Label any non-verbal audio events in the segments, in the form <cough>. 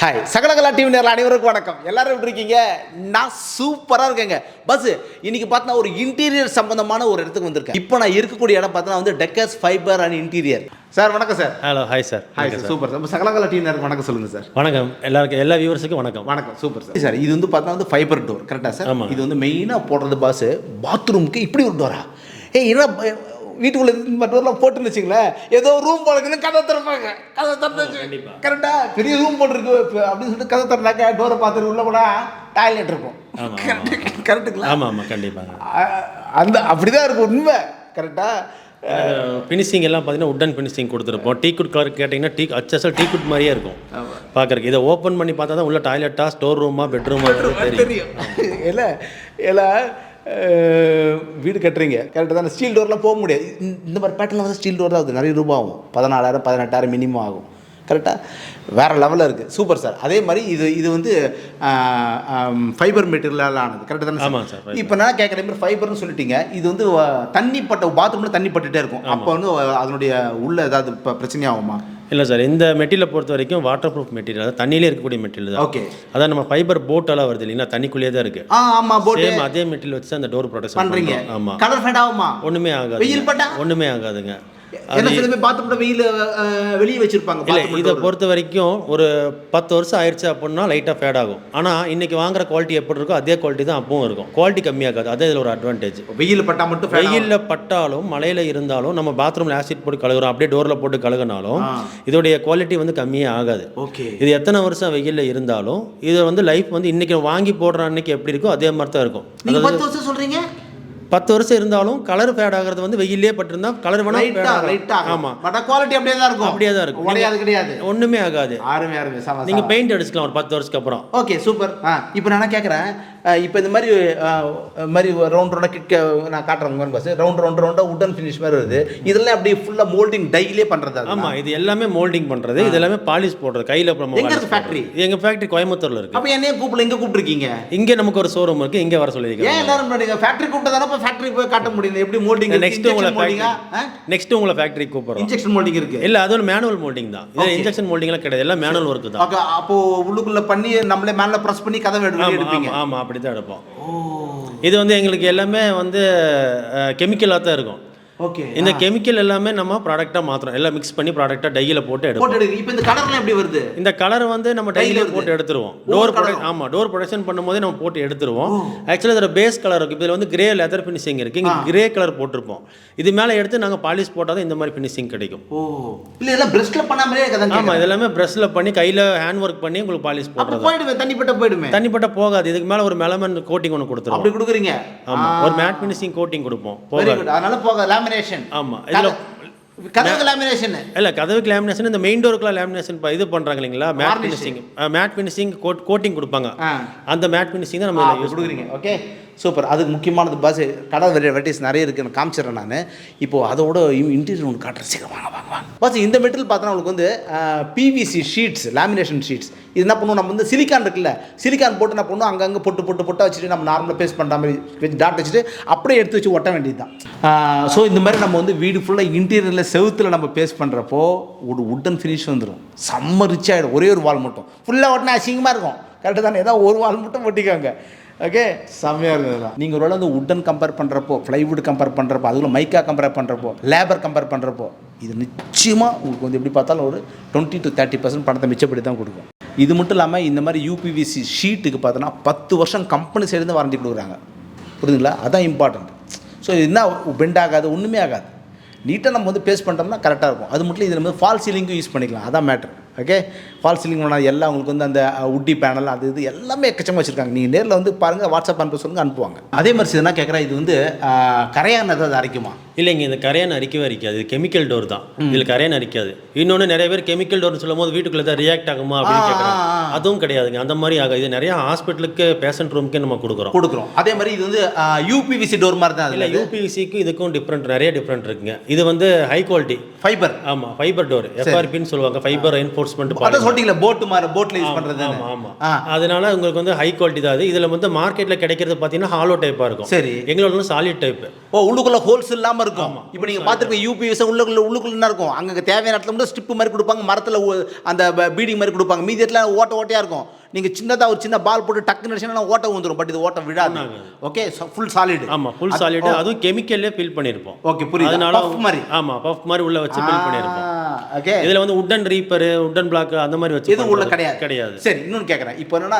Hi சகலகலா TV நேரில் அனைவருக்கும் வணக்கம். எல்லாரும் எப்படி இருக்கீங்க? நான் சூப்பராக இருக்கேங்க. பஸ் இன்னைக்கு பார்த்தா ஒரு இன்டீரியர் சம்பந்தமான ஒரு இடத்துக்கு வந்திருக்கேன். இப்போ நான் இருக்கக்கூடிய இடம் பார்த்தா வந்து Deckers fibre and interior sir வணக்கம் sir hello hi sir hi sir super sir Sakalakala TV நேருக்கு வணக்கம் சொல்லுங்கள் சார் வணக்கம். எல்லாருக்கும் எல்லா வியூவர்ஸுக்கும் வணக்கம். வணக்கம். சூப்பர் சார் சார் இது வந்து பார்த்தா வந்து ஃபைபர் டோர் கரெக்டாக சார். இது வந்து மெயினாக போடுறது பாஸ் பாத்ரூமுக்கு இப்படி ஒரு டோரா ஏய் என்ன வீட்டுக்குள்ள டோர்லாம் போட்டுன்னு வச்சுங்களேன். ஏதோ ரூம் போடுறதுன்னு கதை திறப்பாங்க. கதை திறந்து கரெக்டா பெரிய ரூம் போட்டிருக்கு அப்படின்னு சொல்லிட்டு கதை திறந்தாக்க டோரை பார்த்துட்டு உள்ள போனா டாய்லெட் இருக்கும். கரெக்டுங்களா ஆமாம் ஆமாம் கண்டிப்பாக அந்த அப்படிதான் இருக்கும் உண்மை. கரெக்டா ஃபினிஷிங் எல்லாம் பார்த்தீங்கன்னா உட்டன் ஃபினிஷிங் கொடுத்துருப்போம். டீ குட் கலர் கேட்டிங்கன்னா டீ அச்சசல் டீ குட் மாதிரியே இருக்கும். பார்க்கறதுக்கு. இதை ஓப்பன் பண்ணி பார்த்தா தான் உள்ள டாய்லெட்டா ஸ்டோர் ரூமா பெட்ரூமா தெரியும். <laughs> இல்ல இல்ல வீடு கட்டுறீங்க. கரெக்டாக தான்? ஸ்டீல் டோர்லாம் போக முடியாது. இந்த- மாதிரி பேட்டர்ல வந்து ஸ்டீல் டோர் தான் ஆகுது நிறைய ரூபா ஆகும். பதினாலாயிரம் பதினெட்டாயிரம் மினிமம் ஆகும். கரெக்டாக வேறு லெவலில் இருக்குது சூப்பர் சார் அதே மாதிரி இது இது வந்து ஃபைபர் மெட்டீரியலால் ஆனது. கரெக்டாக தானே ஆமாம் சார். இப்போ நான் கேட்குற மாதிரி ஃபைபர்னு சொல்லிட்டீங்க. இது வந்து தண்ணி பட்ட பாத்ரூமில் தண்ணி பட்டுட்டே இருக்கும். அப்போ வந்து அதனுடைய உள்ள ஏதாவது இப்போ பிரச்சனையாகுமா? இல்லை சார் இந்த மெட்டீரியலை பொறுத்த வரைக்கும் வாட்டர் ப்ரூஃப் மெட்டீரியல் அதாவது தண்ணியிலே இருக்கக்கூடிய மெட்டீரியல் தான். ஓகே. அதான் நம்ம ஃபைபர் போட்டெல்லாம் வருது இல்லைங்களா தண்ணிக்குள்ளேயே தான் இருக்குது ஆ ஆமாம் போட்டு சேம் அதே மெட்டீரியல் வச்சு அந்த டோர் ப்ரொடெக்ஷன் பண்ணுறீங்க ஆமாம் கலர் ஃபேட் ஆகுமா? ஒன்றுமே ஆகாது வெயில் பட்டா? ஒன்றுமே ஆகாதுங்க. வெளியே வச்சிருப்பாங்க இல்லை இதை. பொறுத்த வரைக்கும் ஒரு பத்து வருஷம் ஆயிடுச்சு அப்படின்னா லைட்டாக ஃபேட் ஆகும். ஆனால் இன்னைக்கு வாங்குற குவாலிட்டி எப்படி இருக்கோ அதே குவாலிட்டி தான் அப்பவும் இருக்கும். குவாலிட்டி கம்மியாகாது. அதே இதில் ஒரு அட்வான்டேஜ் வெயில் பட்டா மட்டும். வெயிலில் பட்டாலும் மழையில் இருந்தாலும் நம்ம பாத்ரூமில் ஆசிட் போட்டு கழுகுறோம் அப்படியே டோரில் போட்டு கழுகுனாலும். இதோடைய குவாலிட்டி வந்து கம்மியே ஆகாது. ஓகே. இது எத்தனை வருஷம் வெயிலில் இருந்தாலும் இது வந்து லைஃப் வந்து இன்னைக்கு வாங்கி போடுற அன்னைக்கு எப்படி இருக்கோ அதே மாதிரி தான் இருக்கும். நீங்க பத்து வருஷம் இருந்தாலும் கலர் ஃபேட் ஆகிறது வந்து வெயிலே பட்டிருந்தா கலர் வேணா ஆமா. பட் குவாலிட்டி அப்படியே தான் இருக்கும். அப்படியே தான் இருக்கும். உடையாது கிடையாது. ஒண்ணுமே ஆகாது. ஆறுமே ஆறுமே. நீங்க பெயிண்ட் அடிச்சுக்கலாம் ஒரு பத்து வருஷத்துக்கு அப்புறம். ஓகே சூப்பர் ஆ இப்போ நான் கேட்குறேன் இப்போ இந்த மாதிரி மாதிரி ரவுண்ட் ரவுண்டாக கிட்க நான் காட்டுறேன் பஸ் ரவுண்ட் ரவுண்ட் ரவுண்டாக உட்டன் ஃபினிஷ் மாதிரி வருது. இதெல்லாம் அப்படியே ஃபுல்லாக மோல்டிங் டைலே பண்ணுறது அது ஆமா இது எல்லாமே மோல்டிங் பண்றது. இது எல்லாமே பாலிஷ் போடுறது. கையில நம்ம எங்க polish இருக்கு factory? போடுறது. எங்க ஃபேக்டரி கோயம்புத்தூர்ல இருக்கு. அப்போ என்னையே கூப்பிடல எங்கே கூப்பிட்டுருக்கீங்க? இங்க நமக்கு ஒரு ஷோரூம் இருக்கு. இங்க வர சொல்லியிருக்காங்க. ஏன் எல்லாரும் ஃபேக்ட்ரி கூப்பிட்டு தானே இப்போ ஃபேக்ட்ரி போய் காட்ட முடியும் எப்படி மோல்டிங் நெக்ஸ்ட் உங்களை மோல்டிங்கா நெக்ஸ்ட் உங்களை ஃபேக்டரி கூப்பிடுறோம். இன்ஜெக்ஷன் மோல்டிங் இருக்கு. இல்ல அது ஒரு மேனுவல் மோல்டிங் தான். இது இன்ஜெக்ஷன் மோல்டிங்லாம் கிடையாது. எல்லாம் மேனுவல் ஒர்க் தான். ஓகே அப்போ உள்ளுக்குள்ள பண்ணி நம்மளே மேல பிரஸ் பண்ணி கதவை எடுப்பீங்க. ஆமா அப்படி தான் எடுப்போம். இது வந்து எங்களுக்கு எல்லாமே வந்து கெமிக்கலாக தான் இருக்கும். ஓகே இந்த கெமிக்கல் எல்லாமே நம்ம ப்ராடக்டாக மாத்துறோம். எல்லாம் மிக்ஸ் பண்ணி ப்ராடக்டாக டையில் போட்டு எடுப்போம். இப்போ இந்த கலர்லாம் எப்படி வருது? இந்த கலர் வந்து நம்ம வருது. போட்டு எடுத்துருவோம். டோர் ப்ரொடக்ட் ஆமா டோர் ப்ரொடக்ஷன் பண்ணும்போதே நம்ம போட்டு எடுத்துருவோம். ஆக்சுவலாக இதோட பேஸ் கலர் இருக்கு. இதில் வந்து கிரே லெதர் ஃபினிஷிங் இருக்கு. இங்கே கிரே கலர் போட்டிருப்போம். இது மேலே எடுத்து நாங்கள் பாலிஷ் போட்டால் இந்த மாதிரி ஃபினிஷிங் கிடைக்கும். ஓ. இல்ல எல்லாம் பிரஷ்ல பண்ணாமலே கதை ஆமா இது எல்லாமே ப்ரஷ்ல பண்ணி கையில ஹேண்ட் ஒர்க் பண்ணி உங்களுக்கு பாலிஷ் போடுறது. போயிடுமே தண்ணிப்பட்ட போயிடுமே? தனிப்பட்ட போகாது. இதுக்கு மேலே ஒரு மெலமன் கோட்டிங் ஒன்று கொடுத்துருவோம். அப்படி கொடுக்குறீங்க? ஆமா ஒரு மேட் ஃபினிஷிங் கோட்டிங் கொடுப்போம். போகாது. அதனால போக லேமினேஷன் ஆமா. இதுல கதவுக்கு லேமினேஷன் இல்ல கதவுக்கு லேமினேஷன் இந்த மெயின் டோருக்குலாம் லேமினேஷன் இது பண்றாங்க இல்லைங்களா? Matte. Finishing matte finishing coat coating கொடுப்பாங்க. அந்த மேட் ஃபினிஷிங் தான் நம்ம கொடுக்குறீங்க. Okay super. அதுக்கு முக்கியமானது பஸ் கடை வெரைட்டிஸ் நிறைய இருக்குன்னு நான் காமிச்சிடுறேன் நான். இப்போ அதோட இன்டீரியர் ஒன்று காட்டுறேன். சீக்கிரம் வாங்க வாங்க வாங்க. பஸ் இந்த மெட்டீரியல் பார்த்தோன்னா உங்களுக்கு வந்து பிவிசி ஷீட்ஸ் லேமினேஷன் ஷீட்ஸ் இது என்ன பண்ணுவோம்? நம்ம வந்து சிலிக்கான் இருக்குல்ல சிலிக்கான் போட்டு என்ன பண்ணுவோம்? அங்கங்கே பொட்டு பொட்டு பொட்டா வச்சுட்டு நம்ம நார்மலாக பேஸ்ட் பண்ணுற மாதிரி வச்சு டாட் வச்சுட்டு அப்படியே எடுத்து வச்சு ஒட்ட வேண்டியது தான் ஸோ இந்த மாதிரி நம்ம வந்து வீடு ஃபுல்லாக இன்டீரியரில் செவுத்தில் நம்ம பேஸ்ட் பண்ணுறப்போ ஒரு உட்டன் ஃபினிஷ் வந்துடும் செம்ம ரிச் ஆகிடும் ஒரே ஒரு வால் மட்டும். ஃபுல்லாக ஒட்டினா அசிங்கமாக இருக்கும். கரெக்டு தானே? ஏதாவது ஒரு வால் மட்டும் ஒட்டிக்காங்க. ஓகே செம்மையாக இருந்ததுலாம் நீங்கள் ஒரு வேளை வந்து உட்டன் கம்பேர் பண்ணுறப்போ ஃப்ளைவுட் கம்பேர் பண்ணுறப்போ அதுக்குள்ள மைக்கா கம்பேர் பண்ணுறப்போ லேபர் கம்பேர் பண்ணுறப்போ இது நிச்சயமாக உங்களுக்கு வந்து எப்படி பார்த்தாலும் ஒரு டுவெண்ட்டி டு தேர்ட்டி பர்சன்ட் பணத்தை மிச்சப்படி தான் கொடுக்கும். இது மட்டும் இல்லாமல் இந்த மாதிரி யூபிவிசி ஷீட்டுக்கு பார்த்தோன்னா பத்து வருஷம் கம்பெனி சைடு வாரண்டி கொடுக்குறாங்க. புரியுதுங்களா? அதான் இம்பார்ட்டண்ட் ஸோ இது என்ன பெண்ட் ஆகாது ஒன்றுமே ஆகாது. நீட்டாக நம்ம வந்து பேஸ் பண்ணிட்டோம்னா கரெக்டாக இருக்கும். அது மட்டும் இதில் வந்து ஃபால் சீலிங்கும் யூஸ் பண்ணிக்கலாம். அதான் மேட்ரு ஓகே ஃபால் சீலிங் பண்ணால் எல்லாம் உங்களுக்கு வந்து அந்த உட்டி பேனல் அது இது எல்லாமே எக்கச்சமாக வச்சுருக்காங்க. நீங்கள் நேரில் வந்து பாருங்கள் வாட்ஸ்அப் அனுப்ப சொல்லுங்க அனுப்புவாங்க. அதே மாதிரி என்ன கேட்குறேன் இது வந்து கரையான ஏதாவது அரைக்குமா? இல்லைங்க இந்த கரையான் அரிக்கவே அரிக்காது. இது கெமிக்கல் டோர் தான். இதில் கரையான் அரிக்காது. இன்னொன்று நிறைய பேர் கெமிக்கல் டோர்னு சொல்லும் போது வீட்டுக்குள்ள தான் ரியாக்ட் ஆகுமா அப்படின்னு கேட்குறாங்க. அதுவும் கிடையாதுங்க. அந்த மாதிரி ஆகாது. இது நிறைய ஹாஸ்பிட்டலுக்கு பேஷண்ட் ரூமுக்கே நம்ம கொடுக்குறோம். கொடுக்குறோம். அதே மாதிரி இது வந்து யூபிவிசி டோர் மாதிரி தான் இல்லை அதில் யூபிவிசிக்கும் இதுக்கும் டிஃப்ரெண்ட் நிறைய டிஃப்ரெண்ட் இருக்குங்க. இது வந்து ஹை குவாலிட்டி ஃபைபர் ஆமா ஃபைபர் டோர் எஃப்ஆர்பின்னு சொல்லுவாங்க. ஃபைபர் ரெயின்ஃபோர்ஸ்மெண்ட் அதான் சொல்லிட்டீங்களா போட்டு மாதிரி போட்டில் யூஸ் பண்ணுறது ஆமா ஆமா ஆ. அதனால உங்களுக்கு வந்து ஹை குவாலிட்டி தான் அது. இதுல வந்து மார்க்கெட்ல கிடைக்கிறது பார்த்தீங்கன்னா ஹாலோ டைப்பா இருக்கும். சரி. எங்களோட வந்து சாலிட் டைப் ஓ உள்ளுக்குள்ள ஹோல்ஸ் இல்லாம இருக்கும். இப்போ நீங்க பார்த்துருப்பீங்க யூபிஎஸ் உள்ளுக்குள்ள உள்ளுக்குள்ள என்ன இருக்கும்? அங்க தேவையான இடத்துல மட்டும் ஸ்டிப் மாதிரி கொடுப்பாங்க மரத்துல அந்த பீடிங் மாதிரி கொடுப்பாங்க. மீதி இடத்துல ஓட்ட ஓட்டையாக இருக்கும். நீங்கள் சின்னதாக ஒரு சின்ன பால் போட்டு டக்குன்னு அடிச்சீங்கன்னா ஓட்டை வந்துடும் பட் இது ஓட்டம் விழாது. ஓகே ஃபுல் சாலிடு ஆமா ஃபுல் சாலிட் அதுவும் கெமிக்கல்லே ஃபில் பண்ணியிருப்போம் ஓகே புரியுது. அதனால மாதிரி. ஆமா பஃப் மாதிரி உள்ள வச்சு ஃபில் பண்ணியிருப்போம் ஓகே இதுல வந்து உட்டன் ரீப்பர் உட்டன் பிளாக் அந்த மாதிரி வச்சு எதுவும் உள்ள கிடையாது. கிடையாது. சரி இன்னொன்று கேட்குறேன் இப்போ என்னன்னா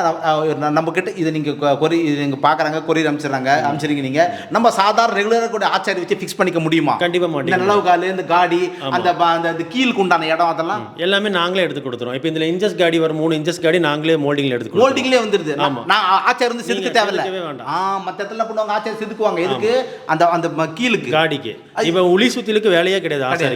நம்ம- கிட்ட இதை நீங்கள் கொரி இது நீங்கள் பார்க்குறாங்க கொரியர் அனுப்பிச்சிடுறாங்க அனுப்பிச்சிருங்க நீங்கள் நம்ம சாதாரண ரெகுலராக கூட ஆச்சாரி வச்சு ஃபிக்ஸ் பண்ணிக்க முடியுமா? கண்டிப்பா இந்த மாட்டீங்க நிலவு கால் இந்த காடி அந்த அந்த கீழுக்கு உண்டான இடம் அதெல்லாம் எல்லாமே நாங்களே எடுத்து கொடுத்துருவோம் இப்போ இதுல இன்ச்சஸ் காடி வரும் மூணு இன்ச்சஸ் காடி நாங்களே மோல்டிங்ல எடுத்து மோல்டிங்லேயே வந்துருது. நான் நான் ஆச்சாரி வந்து செதுக்க தேவையில்ல. ஆ மற்ற இடத்துல பண்ணுவாங்க ஆச்சாரி செதுக்குவாங்க. எதுக்கு? அந்த அந்த கீழுக்கு காடிக்கு. இப்போ உளி சுத்திலுக்கு வேலையே கிடையாது அப்படியே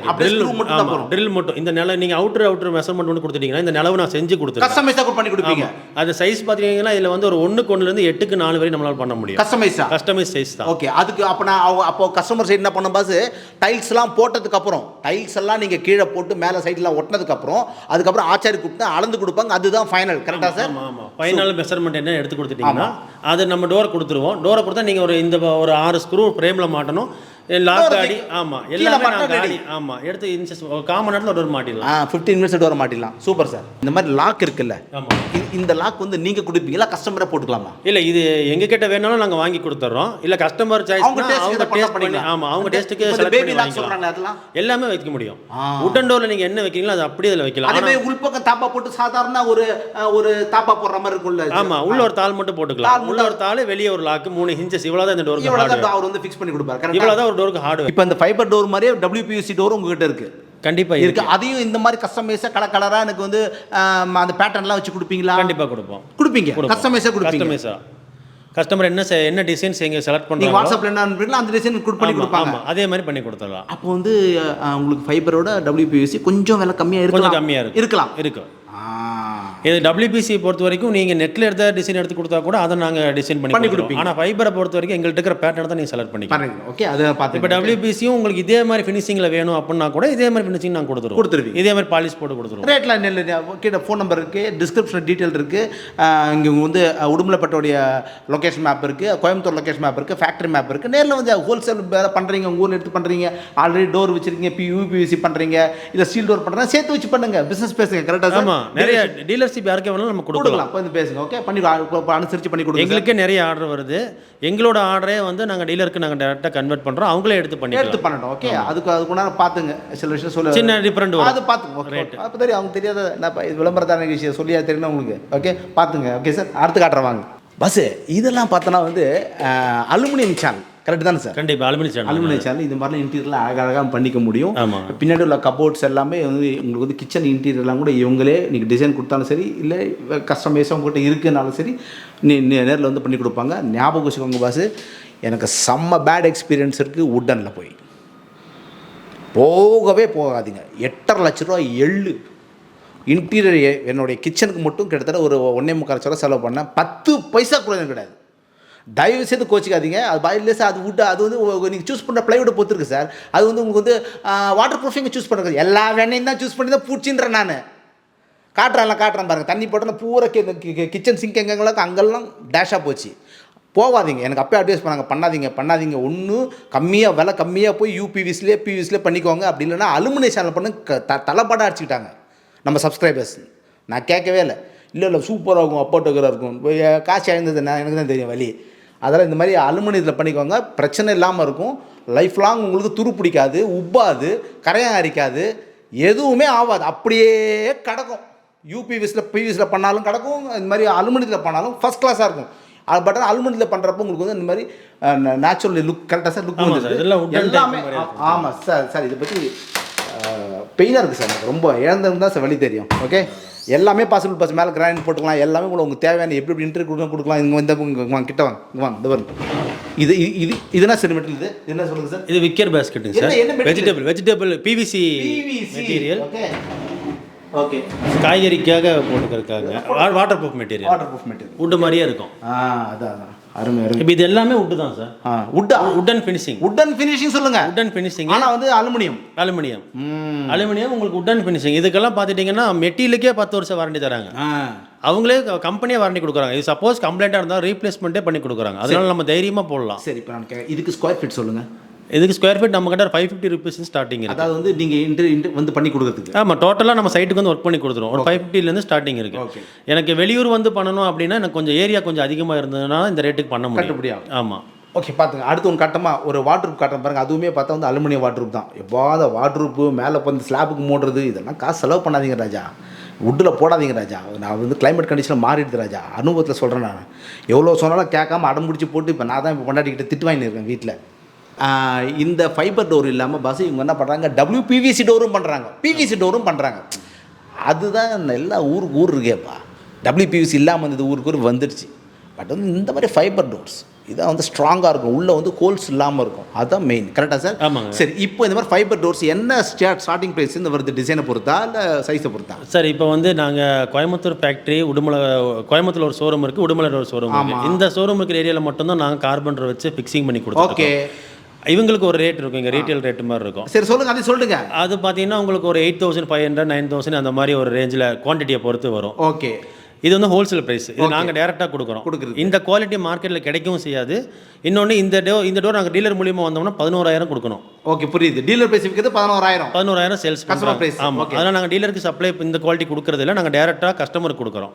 ட்ரில் மட்டும். மட்டும் இந்த நில நீங்க அவுட்டர் அவுட்டர் மெஷர்மெண்ட் ஒன்று கொடுத்துட்டீங்கன்னா இந்த நிலவு நான் செஞ்சு கொடுத்துருவேன் கஸ்டமைஸாக பண்ணி கொடுப்பீங்க. அது சைஸ் பார்த்தீங்கன்னா இதுல வந்து ஒரு ஒண்ணுக்கு ஒண்ணுல இருந்து எட்டுக்கு நாலு வரை நம்மளால பண்ண முடியும். கஸ்டமைஸா கஸ்டமைஸ் சைஸ் தான். ஓகே அதுக்கு அப்போ நான் அப்போ கஸ்டமர் சைடு என்ன பண்ண பாஸ் டைல்ஸ்லாம் போட்டதுக்கு அப்புறம் டைல்ஸ் எல்லாம் நீங்க கீழே போட்டு மேலே சைடில் ஒட்டினதுக்கு அப்புறம் அதுக்கப்புறம் ஆச்சாரி கூப்பிட்டு அளந்து கொடுப்பாங்க. அதுதான் ஃபைனல் கரெக்டா சார் ஆமா ஆமா. ஃபைனல் மெஷர்மெண்ட் என்ன எடுத்து கொடுத்துட்டீங்கன்னா அது நம்ம டோர் கொடுத்துருவோம். டோரை கொடுத்தா நீங்க ஒரு இந்த ஒரு ஆறு ஸ்க்ரூ ஃப்ரேம்ல மாட்டணும். லாக் Door காடி ஆமா கீழே எல்லாமே மாட்டினா நான் காடி ready. ஆமா எடுத்து இன்ச்சஸ் காமன் நேரத்தில் டோர் மாட்டிடலாம். ஆ ஃபிஃப்டீன் மினிட்ஸ் டோர் மாட்டிடலாம். சூப்பர் சார் இந்த மாதிரி லாக் இருக்குல்ல? இந்த லாக் வந்து நீங்க கொடுப்பீங்களா கஸ்டமரே போட்டுக்கலாமா? இல்ல இது எங்க கிட்ட வேணாலும் நாங்க வாங்கி கொடுத்துறோம். இல்ல கஸ்டமர் சாய்ஸ் அவங்க டேஸ்ட் பண்ணி பண்ணிக்கலாம். ஆமா அவங்க டேஸ்ட்டுக்கு இந்த பேபி லாக் சொல்றாங்களே அதெல்லாம்? எல்லாமே வைக்க முடியும். உட்டன் டோர்ல நீங்க என்ன வைக்கிறீங்களோ அது அப்படியே அதில் வைக்கலாம். அதே உள்பக்கம் தாப்பா போட்டு சாதாரண ஒரு ஒரு தாப்பா போடுற மாதிரி இருக்கும்ல ஆமா உள்ள ஒரு தாள் மட்டும் போட்டுக்கலாம். உள்ள ஒரு தாள் வெளியே ஒரு லாக்கு மூணு இன்ச்சஸ் இவ்வளவுதான் இந்த டோருக்கு இவ்வளவு ஹார்டு தான் அவர் வந்து ஃபிக்ஸ் பண்ணி கொடுப்பாரு கரெக்டா இவ்வளவுதான் ஒரு டோருக்கு ஹார்டு இப்போ இந்த ஃபைபர் டோர் மாதிரியே WPVC டோர் உங்ககிட்ட இருக்கு. கண்டிப்பா இருக்கு. அதையும் இந்த மாதிரி கஸ்டமைஸா கலர் கலரா எனக்கு வந்து அந்த பேட்டர்ன்லாம் வச்சு கொடுப்பீங்களா? கண்டிப்பா கொடுப்போம். கொடுப்பீங்க. கஸ்டமைஸா கொடுப்பீங்க. கஸ்டமைஸா கஸ்டமர் என்ன என்ன டிசைன்ஸ் எங்க செலக்ட் நீங்க பண்றாங்க வாட்ஸ்அப்ல என்ன அனுப்புறீங்களோ அந்த டிசைன் பண்ணி கொடுப்பாங்க. அதே மாதிரி பண்ணி கொடுத்துடலாம். அப்போ வந்து உங்களுக்கு ஃபைபரோட WPVC கொஞ்சம் விலை கம்மியா இருக்கலாம். கொஞ்சம் கம்மியா இருக்கும் இருக்கலாம். இருக்கும். இது டபிள்யூபிசி பொறுத்த வரைக்கும் நீங்க நெட்ல எடுத்த டிசைன் எடுத்து கொடுத்தா கூட அதை நாங்க டிசைன் பண்ணி பண்ணி கொடுப்போம். ஆனா ஃபைபரை பொறுத்த வரைக்கும் எங்கள்கிட்ட இருக்கிற பேட்டர்ன் தான் நீங்க செலக்ட் பண்ணிக்கலாம் பாருங்க ஓகே அதை இப்போ பார்த்து டபிள்யூபிசியும் உங்களுக்கு இதே மாதிரி ஃபினிஷிங்ல வேணும் அப்படின்னா கூட இதே மாதிரி ஃபினிஷிங் நாங்க கொடுத்துருவோம். கொடுத்துருவீங்க. இதே மாதிரி பாலிஷ் போட்டு கொடுத்துருவோம். ரேட்ல நெல் கீழே ஃபோன் நம்பர் இருக்குது டிஸ்கிரிப்ஷன் டீட்டெயில் இருக்குது இங்கே வந்து அஹ், உடுமலைப்பேட்டையுடைய லொகேஷன் மேப் இருக்குது கோயம்புத்தூர் லொகேஷன் மேப் இருக்குது ஃபேக்ட்ரி மேப் இருக்குது நேரில் வந்து ஹோல்சேல் வேலை பண்ணுறீங்க உங்கள் ஊரில் எடுத்து பண்ணுறீங்க ஆல்ரெடி டோர் வச்சிருக்கீங்க பி யூபிவிசி பண்ணுறீங்க இல்லை ஸ்டீல் டோர் பண்ணுறீங்க சேர்த்து வச்சு பண்ணுங்க. பிஸ்னஸ் பேசுங்க கரெக்டாக ஆமா. நிறைய டீலர்ஷிப் யாருக்கே வேணாலும் நம்ம கொடுக்கலாம். இப்போ வந்து பேசுங்க ஓகே பண்ணி அனுசரிச்சு பண்ணி கொடுங்க. எங்களுக்கே நிறைய ஆர்டர் வருது. எங்களோட ஆர்டரே வந்து நாங்க டீலருக்கு நாங்க டேரெக்டாக கன்வெர்ட் பண்றோம். அவங்களே எடுத்து எடுத்து பண்ணிக்கலாம் பண்ணணும் ஓகே அதுக்கு அதுக்குண்டான பார்த்துங்க. சில விஷயம் சொல்ல. சின்ன டிஃப்ரெண்ட் அது பார்த்துங்க ஓகே அப்போ தெரியும் அவங்க தெரியாத இது விளம்பரத்தான விஷயம் சொல்லியா தெரியணும் உங்களுக்கு ஓகே பார்த்துங்க ஓகே சார் அடுத்து காட்டுறேன் வாங்க. பஸ்ஸு இதெல்லாம் பார்த்தோன்னா வந்து அலுமினியம் சேனல் கரெக்ட் தானே சார்? கண்டிப்பா அலுமினி சேனல். அலுமினியம் சேனல் இது மாதிரிலாம் இன்டீரியர்லாம் அழகழகாக பண்ணிக்க முடியும். பின்னாடி உள்ள கபோர்ட்ஸ் எல்லாமே வந்து உங்களுக்கு வந்து கிச்சன் இன்டீரியர்லாம் கூட இவங்களே நீங்கள் டிசைன் கொடுத்தாலும் சரி இல்லை கஸ்டமைஸாக உங்கள்கிட்ட இருக்குனாலும் சரி நீ நேரில் வந்து பண்ணி கொடுப்பாங்க. ஞாபகம் வச்சுக்கோங்க பாஸ் எனக்கு செம்ம பேட் எக்ஸ்பீரியன்ஸ் இருக்குது உட்டனில் போய். போகவே போகாதீங்க. எட்டரை லட்ச ரூபா எள்ளு. இன்டீரியர் என்னுடைய கிச்சனுக்கு மட்டும் கிட்டத்தட்ட ஒரு ஒன்றே முக்கால் லட்ச ரூபா செலவு பண்ணேன். பத்து பைசா கூட எனக்கு கிடையாது. தயவு செய்து கோச்சிக்காதீங்க. அது பாயில் சார் அது விட்டு அது வந்து நீங்கள் சூஸ் பண்ணுற பிளைவுட் பொறுத்துருக்கு சார் அது வந்து உங்களுக்கு வந்து வாட்டர் ப்ரூஃபிங் சூஸ் பண்ணுறது எல்லா வெண்ணையும் தான் சூஸ் பண்ணி தான் பூச்சின்றேன் நான். காட்டுறேன்ல காட்டுறேன் பாருங்கள் தண்ணி போட்டோன்னா பூரா கிச்சன் சிங்க் எங்கெங்கெல்லாம் அங்கெல்லாம் டேஷாக போச்சு. போகாதீங்க எனக்கு அப்பயே அட்வைஸ் பண்ணாங்க. பண்ணாதீங்க பண்ணாதீங்க. ஒன்று கம்மியாக விலை கம்மியாக போய் யூபிவிஸ்லேயே பிவிஸ்லேயே பண்ணிக்கோங்க. அப்படி இல்லைன்னா அலுமினிய சேனல் பண்ணு க த தலைப்பாடாக அடிச்சுக்கிட்டாங்க. நம்ம சப்ஸ்கிரைபர்ஸ் நான் கேட்கவே இல்லை. இல்லை இல்லை சூப்பராக இருக்கும் அப்போட்டோகராக இருக்கும். காசு இழந்தது நான் எனக்கு தான் தெரியும் வழி அதெல்லாம் இந்த மாதிரி அலுமினியத்தில் பண்ணிக்கோங்க. பிரச்சனை இல்லாமல் இருக்கும். லைஃப் லாங் உங்களுக்கு துரு பிடிக்காது உப்பாது கரையான் அரிக்காது எதுவுமே ஆகாது அப்படியே கிடக்கும். யூபிவிஸில் பிவிஸில் பண்ணாலும் கிடக்கும். இந்த மாதிரி அலுமினியத்தில் பண்ணாலும் ஃபஸ்ட் கிளாஸாக இருக்கும். பட் அலுமினியத்தில் பண்ணுறப்போ உங்களுக்கு வந்து இந்த மாதிரி நேச்சுரல் லுக் கரெக்டாக சார் லுக் type எல்லாமே ஆமாம் சார் சார் இதை பற்றி பெயினாக இருக்குது சார் ரொம்ப இழந்தது தான் சார் வழி தெரியும். ஓகே எல்லாமே பாசிபிள் பாஸ் மேலே கிராண்ட் போட்டுக்கலாம். எல்லாமே கூட உங்களுக்கு தேவையான எப்படி எப்படி இன்டர்வியூ கொடுக்கலாம் கொடுக்கலாம். இங்கே வந்து வாங்க கிட்ட வாங்க இங்க வாங்க பாருங்க. இது இது- இது இதுனா சென்டிமீட்டர் இது? என்ன சொல்லுங்கள் சார் இது wicker பேஸ்கெட்டுங்க sir? Vegetable vegetable PVC material okay okay காய்கறிக்காக போட்டுக்கிறதுக்காக. Waterproof material waterproof material wood மாதிரியே இருக்கும். ஆ அதான் அதான். அருமை அருமை. இப்போ இது எல்லாமே உட்டு தான் சார் ஆ உட்டா உட்டன் ஃபினிஷிங் உட்டன் ஃபினிஷிங் சொல்லுங்க. உட்டன் ஃபினிஷிங் ஆனா வந்து அலுமினியம். அலுமினியம். அலுமினியம் உங்களுக்கு உட்டன் ஃபினிஷிங் இதுக்கெல்லாம் பார்த்துட்டிங்கன்னா மெட்டீரியலுக்கே பத்து வருஷம் வாரண்டி தராங்க. அவங்களே கம்பெனியே வாரண்டி கொடுக்குறாங்க. இது சப்போஸ் கம்ப்ளைண்ட்டாக இருந்தால் ரீப்ளேஸ்மெண்ட்டே பண்ணி கொடுக்குறாங்க. அதனால நம்ம தைரியமாக போடலாம். சரி இப்போ நான் இதுக்கு ஸ்கொயர் ஃபீட் சொல்லுங்க. இதுக்கு ஸ்கொயர் ஃபீட் நம்ம கிட்ட ஃபைவ் ஃபிஃப்டி ருபீஸ் ஸ்டார்டிங் இருக்கு. அதாவது வந்து நீங்கள் இன்டர் இன்டர் வந்து பண்ணி கொடுக்கறதுக்கு. ஆமாம் டோட்டலாக நம்ம சைட்டுக்கு வந்து ஒர்க் பண்ணி கொடுத்துருவோம். ஒரு ஃபைவ் ஃபிஃப்டிலேருந்து ஸ்டார்டிங் இருக்கு. ஓகே எனக்கு வெளியூர் வந்து பண்ணணும் அப்படின்னா எனக்கு கொஞ்சம் ஏரியா கொஞ்சம் அதிகமாக இருந்ததுன்னா இந்த ரேட்டுக்கு பண்ண முடியும். ஆமாம் ஓகே பார்த்துங்க அடுத்து ஒன்று கட்டமாக ஒரு வாட்ரூப் காட்டுறேன் பாருங்க. அதுவுமே பார்த்தா வந்து அலுமினியம் வாட்ரூப் தான். எவ்வாத வாட்ரூப்பு மேலே வந்து ஸ்லாபுக்கு மூடுறது இதெல்லாம் காசு செலவு பண்ணாதீங்க ராஜா. வுட்டில் போடாதீங்க ராஜா. நான் வந்து கிளைமேட் கண்டிஷனில் மாறிடுது ராஜா. அனுபவத்தில் சொல்கிறேன் நான். எவ்வளோ சொன்னாலும் கேட்காம அடம் பிடிச்சி போட்டு இப்போ நான் தான் இப்போ கொண்டாடிக்கிட்ட திட்டு வாங்கிட்டு இருக்கேன் வீட்டில் இந்த ஃபைபர் டோர் இல்லாமல் பஸ் இவங்க என்ன பண்ணுறாங்க டபிள்யூபிவிசி டோரும் பண்ணுறாங்க பிவிசி டோரும் பண்ணுறாங்க அதுதான் எல்லா ஊருக்கு ஊர் இருக்கேப்பா. டபிள்யூபிவிசி இல்லாமல் இருந்தது ஊருக்கு ஊர் வந்துடுச்சு பட் வந்து இந்த மாதிரி ஃபைபர் டோர்ஸ் இதான் வந்து ஸ்ட்ராங்காக இருக்கும். உள்ளே வந்து ஹோல்ஸ் இல்லாமல் இருக்கும். அதுதான் மெயின் கரெக்டாக சார் ஆமாங்க. சரி இப்போ இந்த மாதிரி ஃபைபர் டோர்ஸ் என்ன ஸ்டார்ட் ஸ்டார்டிங் ப்ரைஸ் இந்த வருது? டிசைனை பொறுத்தா இல்லை சைஸை பொறுத்தா? சார் இப்போ வந்து நாங்கள் கோயம்புத்தூர் ஃபேக்ட்ரி உடுமலை கோயம்புத்தூர் ஒரு ஷோரூம் இருக்குது உடுமலையில் ஒரு ஷோரூம் இந்த ஷோரூம் இருக்கிற ஏரியாவில் மட்டும்தான் நாங்கள் கார்பன்டர் வச்சு ஃபிக்ஸிங் பண்ணி கொடுத்துருக்கோம் ஓகே இவங்களுக்கு ஒரு ரேட் இருக்கும் இங்கே ரீட்டைல் ரேட் மாதிரி இருக்கும். சரி சொல்லுங்க அதை சொல்லுங்க. அது பார்த்தீங்கன்னா உங்களுக்கு ஒரு eight thousand five hundred nine thousand அந்த மாதிரி ஒரு ரேஞ்சில் குவான்டிட்டியை பொறுத்து வரும். ஓகே. இது வந்து ஹோல்சேல் ப்ரைஸ் இது நாங்கள் டேரெக்டாக கொடுக்குறோம். கொடுக்குறது. இந்த குவாலிட்டி மார்க்கெட்டில் கிடைக்கவும் செய்யாது. இன்னொன்று இந்த டோ இந்த டோர் நாங்கள் டீலர் மூலியமாக வந்தோம்னா பதினோராயிரம் கொடுக்கணும். ஓகே புரியுது. டீலர் ப்ரைஸ் விற்கிறது பதினோராயிரம். பதினோராயிரம் சேல்ஸ் பண்ணுறோம் price, ஆமாம். அதனால் நாங்கள் டீலருக்கு சப்ளை இந்த குவாலிட்டி கொடுக்கறது இல்லை நாங்கள் டேரெக்டாக கஸ்டமருக்கு கொடுக்குறோம்.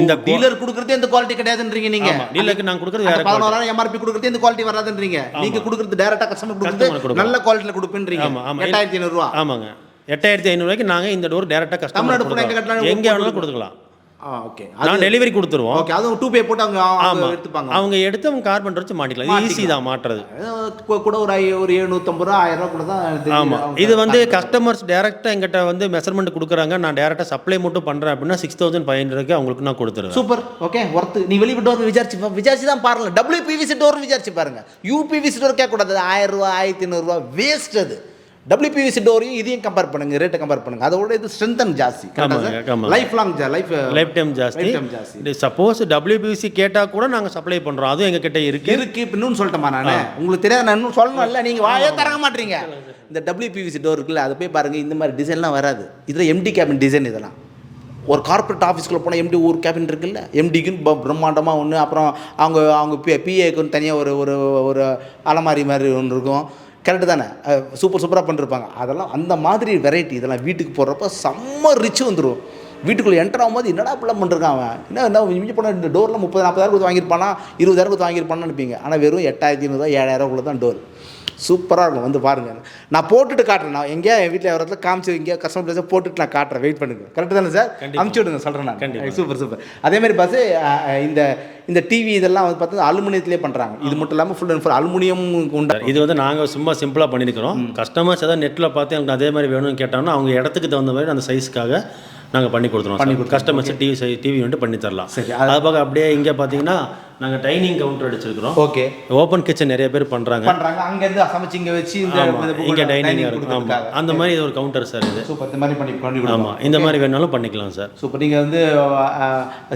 இந்த டீலர் கொடுக்குறது இந்த குவாலிட்டி கிடையாதுன்றீங்க நீங்க. டீலருக்கு நாங்கள் கொடுக்குறது வேறு. பதினோராயிரம் எம்ஆர்பி கொடுக்குறது இந்த குவாலிட்டி வராதுன்றீங்க. நீங்க கொடுக்குறது டேரக்டா கஸ்டமர் கொடுக்குறது. நல்ல குவாலிட்டியில் கொடுப்பீன்றீங்க. எட்டாயிரத்தி ஐநூறுரூவா ஆமாங்க. எட்டாயிரத்தி ஐநூறுவாய்க்கு நாங்கள் இந்த டோர் டேரெக்டாக கஸ்டமர் எங்க வேணாலும் கொடுத்துக்கலாம் ஓகே நான் டெலிவரி கொடுத்துருவோம். ஓகே அதுவும் டூ பே போட்டு அவங்க ஆமாம் எடுத்துப்பாங்க. அவங்க எடுத்து அவங்க கார்பன் வச்சு மாட்டிக்கலாம். ஈஸி தான் மாட்டுறது. கூட ஒரு ஒரு ரூபா ஆயிரம் ரூபா கூட தான். ஆமாம் இது வந்து கஸ்டமர்ஸ் டேரெக்டாக எங்கிட்ட வந்து மெஷர்மெண்ட் கொடுக்குறாங்க. நான் டேரெக்டாக சப்ளை மட்டும் பண்ணுறேன் அப்படின்னா சிக்ஸ் தௌசண்ட் ஃபைவ் ஹண்ட்ரட்க்கு அவங்களுக்கு நான் கொடுத்துருவேன். சூப்பர் ஓகே ஒர்த்து நீ வெளியே டோர் விசாரிச்சு தான் பாருங்க டபிள்யூபிவிசி டோர் விசாரிச்சு பாருங்க. யூபிவிசி டோர் கேட்கக்கூடாது. ஆயிரம் ரூபா ஆயிரத்தி ஐநூறுரூவா வேஸ்ட் அது. டபிள்யூபிவிசி டோரையும் இதையும் கம்பேர் பண்ணுங்க ரேட்டை கம்பேர் பண்ணுங்க. அதோட இது ஸ்ட்ரென்தன் ஜாஸ்தி. Life long life life time ஜாஸ்தி ஜாஸ்தி. சப்போஸ் டபிள்யூபிசி கேட்டால் கூட நாங்கள் சப்ளை பண்ணுறோம் அதுவும் எங்ககிட்ட இருக்கு. இருக்கு இப்ப இன்னும் சொல்லட்டுமா நான்? உங்களுக்கு தெரியாது நான் இன்னும் சொல்லணும் இல்லை நீங்கள் வாயே தரங்க மாட்டீங்க. இந்த டபிள்யூபிவிசி டோர் இருக்குல்ல அதை போய் பாருங்க இந்த மாதிரி டிசைன்லாம் வராது. இதில் எம்டி கேபின் டிசைன் இதெல்லாம். ஒரு கார்ப்பரேட் ஆஃபீஸ்க்குள்ள போனால் எம்டி ஒரு கேபின் இருக்குல்ல எம்டிக்குன்னு பிரம்மாண்டமாக ஒன்று அப்புறம் அவங்க அவங்க பி பிஏக்குன்னு தனியாக ஒரு ஒரு ஒரு அலமாரி மாதிரி ஒன்று இருக்கும். கரெக்டு தானே? சூப்பர் சூப்பராக பண்ணிருப்பாங்க. அதெல்லாம் அந்த மாதிரி வெரைட்டி இதெல்லாம் வீட்டுக்கு போடுறப்ப செம்ம ரிச் வந்துடும் வீட்டுக்குள்ளே என்டர் ஆகும்போது என்னடா இப்படிலாம் பண்ணிருக்கான் அவன்? என்ன என்ன மிஞ்சி பண்ண இந்த டோரில் முப்பது நாற்பதாயிரம் கொடுத்து வாங்கியிருப்பானா? இருபதாயிரம் கொடுத்து வாங்கியிருப்பான்னு நினைப்பீங்க. ஆனால் வெறும் எட்டாயிரத்தி ஐநூறுரூவா ஏழாயிரம் தான் டோர் சூப்பராக இருக்கும். வந்து பாருங்கள் நான் போட்டுட்டு காட்டுறேன். நான் எங்கேயா என் வீட்டில் இடத்துல காமிச்சு எங்கேயா கஸ்டமர் பிளேஸை போட்டுட்டு நான் காட்டுறேன். வெயிட் பண்ணுங்க. கரெக்டு தானே சார் அமுச்சு விடுங்க சொல்கிறேன் நான். Super super. அதே மாதிரி பஸ் இந்த இந்த டிவி இதெல்லாம் வந்து பார்த்தா அலுமினியத்திலே பண்ணுறாங்க இது மட்டும் இல்லாமல் ஃபுல் அண்ட் ஃபுல் அலுமினியம் உண்டா. இது வந்து நாங்கள் சும்மா சிம்பிளாக பண்ணியிருக்கிறோம் கஸ்டமர்ஸ் ஏதாவது நெட்டில் பார்த்து எனக்கு அதே மாதிரி வேணும்னு கேட்டாங்கன்னா அவங்க இடத்துக்கு தகுந்த மாதிரி அந்த சைஸ்க்காக நாங்கள் பண்ணி கொடுத்துருவோம் கஸ்டமர்ஸ் டிவி சை டிவி வந்து பண்ணி தரலாம். சரி, அது பார்க்க அப்படியே இங்கே பார்த்தீங்கன்னா நாங்கள் டைனிங் கவுண்டர் அடிச்சிருக்கிறோம். ஓகே. ஓப்பன் கிச்சன் நிறைய பேர் பண்ணுறாங்க பண்ணுறாங்க அங்கேருந்து சமைச்சு இங்கே வச்சு இந்த இங்கே டைனிங் இருக்கும் அந்த மாதிரி ஒரு கவுண்டர் சார் இது. சூப்பர் இந்த மாதிரி பண்ணி பண்ணி ஆமாம் இந்த மாதிரி வேணாலும் பண்ணிக்கலாம் சார் சூப்பர் நீங்கள் வந்து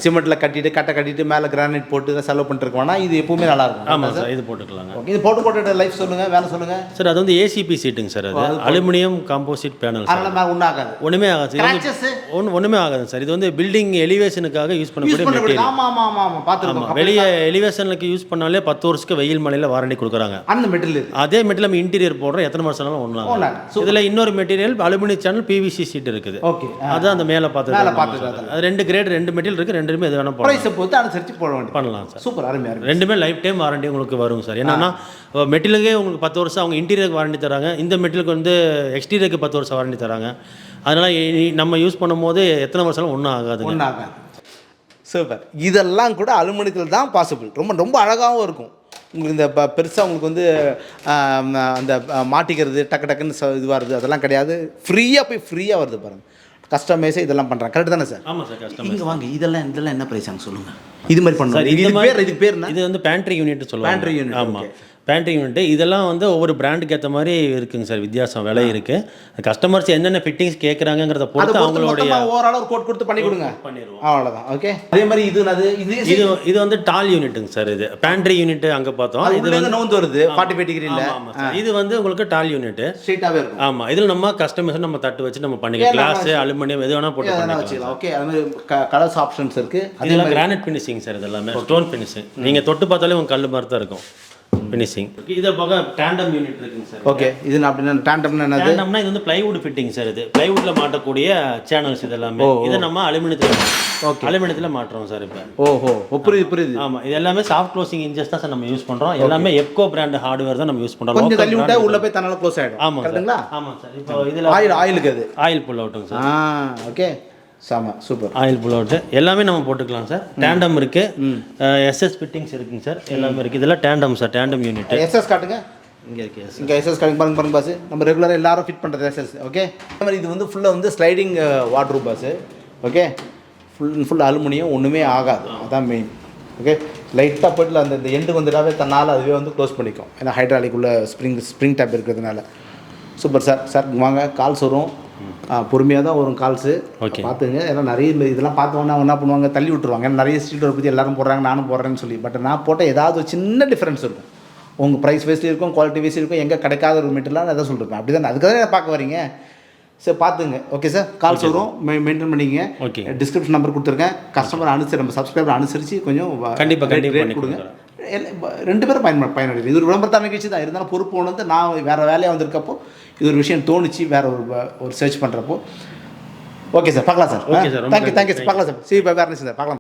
சிமெண்ட்டில் கட்டிட்டு கட்டை கட்டிட்டு மேலே கிரானைட் போட்டு செலவு பண்ணிருக்கோம்னா இது எப்பவுமே நல்லா இருக்கும். ஆமாம் சார் இது போட்டுக்கலாங்க. ஓகே இது போட்டு போட்டு லைஃப் சொல்லுங்கள் வேலை சொல்லுங்கள் சார் அது வந்து ஏசிபி சீட்டுங்க சார் அது. அலுமினியம் காம்போசிட் பேனல் ஒன்றும் ஆகாது. ஒன்றுமே ஆகாது. ஒன்று ஒன்றுமே ஆகாது சார் இது வந்து பில்டிங் எலிவேஷனுக்காக யூஸ் பண்ணக்கூடிய ஆமாம் ஆமாம் ஆமாம் பார்த்துருக்கோம். வெளியே எலிவேஷனுக்கு யூஸ் பண்ணாலே பத்து வருஷத்துக்கு வெயில் மலையில் வாரண்டி கொடுக்குறாங்க. அந்த மெட்டீரியல் அதே மெட்டீரியல் நம்ம இன்டீரியர் போடுறோம் எத்தனை ஒன்றும் ஒன்றாங்க இதில் இன்னொரு material aluminium channel PVC sheet இருக்குது. ஓகே அது அந்த மேலே பார்த்து அது ரெண்டு கிரேட் ரெண்டு மெட்டீரியல் இருக்குது ரெண்டுமே எது வேணால் ப்ரைஸை பொறுத்து அனுசரித்து போட வேண்டியது. பண்ணலாம் சார். சூப்பர் அருமையாக ரெண்டுமே லைஃப் டைம் வாரண்டி உங்களுக்கு வரும் சார். என்னன்னா மெட்டீரியலுக்கே உங்களுக்கு பத்து வருஷம் அவங்க இன்டீரியருக்கு வாரண்டி தராங்க. இந்த மெட்டீரியலுக்கு வந்து எக்ஸ்டீரியருக்கு பத்து வருஷம் வாரண்டி தராங்க. அதனால் நம்ம யூஸ் பண்ணும்போது எத்தனை வருஷம் ஒன்றும் ஆகாதுங்க. ஒன்றும் ஆகாது. சூப்பர் இதெல்லாம் கூட அலுமினியத்தில் தான் பாசிபிள் ரொம்ப ரொம்ப அழகாகவும் இருக்கும். உங்களுக்கு இந்த பெருசாக உங்களுக்கு வந்து அந்த மாட்டிக்கிறது டக்கு டக்குன்னு ச இது வருது அதெல்லாம் கிடையாது. ஃப்ரீயாக போய் ஃப்ரீயாக வருது பாருங்கள் கஸ்டமைஸே இதெல்லாம் பண்ணுறாங்க கரெக்ட் தானே சார் ஆமாம் சார் கஷ்டம் இங்கே வாங்க இதெல்லாம் இதெல்லாம் என்ன ப்ரைஸ் அங்கே சொல்லுங்கள் இது மாதிரி இந்த இது பேர் இதுக்கு பேர் என்ன? இது வந்து பேண்ட்ரி யூனிட் சொல்லுவாங்க. Pantry unit, ஆமாம் பேண்ட்ரி யூனிட் இதெல்லாம் வந்து ஒவ்வொரு பிராண்டுக்கு ஏற்ற மாதிரி இருக்குங்க சார். வித்தியாசம் விலை இருக்குது கஸ்டமர்ஸ் என்னென்ன ஃபிட்டிங்ஸ் கேட்குறாங்கிறத பொறுத்து அவங்களுடைய ஒரு கோட் கொடுத்து பண்ணி கொடுங்க. பண்ணிடுவோம். அவ்வளோதான் ஓகே அதே மாதிரி இது அது இது இது இது வந்து டால் யூனிட்டுங்க சார் இது. பேண்ட்ரி யூனிட் அங்கே பார்த்தோம். இது இருந்து நவுந்து வருது. ஃபார்ட்டி ஃபைவ் டிகிரியில். இது வந்து உங்களுக்கு டால் யூனிட் ஸ்ட்ரெயிட்டாகவே இருக்கும். ஆமா. இதில் நம்ம கஸ்டமைஸ் நம்ம தட்டு வச்சு நம்ம பண்ணிக்கலாம் கிளாஸ் அலுமினியம் எது வேணா போட்டு வச்சுக்கலாம். ஓகே அது மாதிரி கலர்ஸ் ஆப்ஷன்ஸ் இருக்குது அதே இதெல்லாம் கிரானைட் ஃபினிஷிங் சார். இதெல்லாமே ஸ்டோன் ஃபினிஷிங் நீங்க தொட்டு பார்த்தாலே உங்க கல் மாதிரி தான் இருக்கும். ஃபினிஷிங் இதை போக டேண்டம் யூனிட் இருக்குங்க சார் ஓகே இது நான் அப்படின்னா டேண்டம்னா என்னது? டேண்டம்னா இது வந்து பிளைவுட் ஃபிட்டிங் சார் இது. பிளைவுட்ல மாட்டக்கூடிய சேனல்ஸ் இது எல்லாமே இதை நம்ம அலுமினியத்தில் Okay. அலுமினியத்தில் மாட்டுறோம் சார் இப்போ. ஓஹோ ஓ, புரியுது புரியுது. ஆமாம் இது எல்லாமே சாஃப்ட் க்ளோசிங் இன்ஜஸ் தான் சார் நம்ம யூஸ் பண்ணுறோம் எல்லாமே எப்கோ பிராண்ட் ஹார்ட்வேர் தான் நம்ம யூஸ் பண்ணுறோம் கொஞ்சம் தள்ளி விட்டா உள்ள போய் தன்னால க்ளோஸ் ஆயிடும். ஆமாம் சார் ஆமாம் சார் இப்போ இதில் ஆயில் ஆயிலுக்கு அது. ஆயில் புல் அவுட்டுங்க சார் ஆ ஓகே சாமா சூப்பர் ஆயில் புல் அவுட்டு. எல்லாமே நம்ம போட்டுக்கலாம் சார். டேண்டம் இருக்கு. எஸ்எஸ் ஃபிட்டிங்ஸ் இருக்குங்க சார். எல்லாமே இருக்குது இதெல்லாம் tandem sir. Tandem unit SS காட்டுங்க. இங்கே இருக்கு. இங்கே எஸ்எஸ் காட்டுங்க பாருங்க பாருங்க பாஸ் நம்ம ரெகுலராக எல்லாரும் ஃபிட் பண்ணுறது எஸ்எஸ் ஓகே அதே மாதிரி இது வந்து ஃபுல்லாக வந்து ஸ்லைடிங் வாட்ரு பாஸ் ஓகே ஃபுல் ஃபுல் அலுமினியம் ஒன்றுமே ஆகாது. அதான் மெயின் ஓகே லைட்டாக போய்ட்டு அந்த இந்த எண்டு வந்துட்டாவே தன்னால் அதுவே வந்து க்ளோஸ் பண்ணிக்கும். ஏன்னா ஹைட்ராலிக் உள்ள ஸ்ப்ரிங் ஸ்ப்ரிங் டேப் இருக்கிறதுனால. சூப்பர் சார் சார் வாங்க. கால்ஸ் வரும் பொறுமையாக தான் வரும் கால்ஸு Okay. பார்த்துங்க ஏன்னா நிறைய இதெல்லாம் பார்த்தோன்னா என்ன பண்ணுவாங்க? தள்ளி விட்டுருவாங்க. ஏன்னா நிறைய ஸ்ட்ரீட் பற்றி எல்லாரும் போடுறாங்க. நானும் போடுறேன்னு சொல்லி. பட் நான் போட்ட ஏதாவது ஒரு சின்ன டிஃப்ரென்ஸ் இருக்கும். உங்கள் ப்ரைஸ் வைஸ்லையும் இருக்கும் குவாலிட்டி வைஸ்லையும் இருக்கும் எங்கே கிடைக்காத ஒரு மெட்டீரியலாக அதை சொல்லிருப்பேன் அப்படி தான்? அதுக்காக பார்க்க வரீங்க? சரி பார்த்துங்க ஓகே சார் கால்ஸ் வரும் மெயின்டைன் பண்ணிக்கங்க. Okay. டிஸ்கிரிப்ஷன் நம்பர் கொடுத்துருக்கேன். கஸ்டமர் அனுசரி நம்ம சப்ஸ்கிரைபர் அனுசரித்து கொஞ்சம் வ- கண்டிப்பா, rate- கண்டிப்பா rate பண்ணி கொடுங்க ரெண்டு பேரும் பயன் பயனடைது இது ஒரு விளம்பரத்தான நிகழ்ச்சி தான். இருந்தாலும் பொறுப்பு உணர்ந்து நான் வேறு வேலையாக வந்திருக்கப்போ இது ஒரு விஷயம் தோணுச்சு வேறு ஒரு ஒரு சர்ச் பண்ணுறப்போ ஓகே சார் பார்க்கலாம் sir thank you thank you sir பார்க்கலாம் சார் சி வேறு சார். பார்க்கலாம்.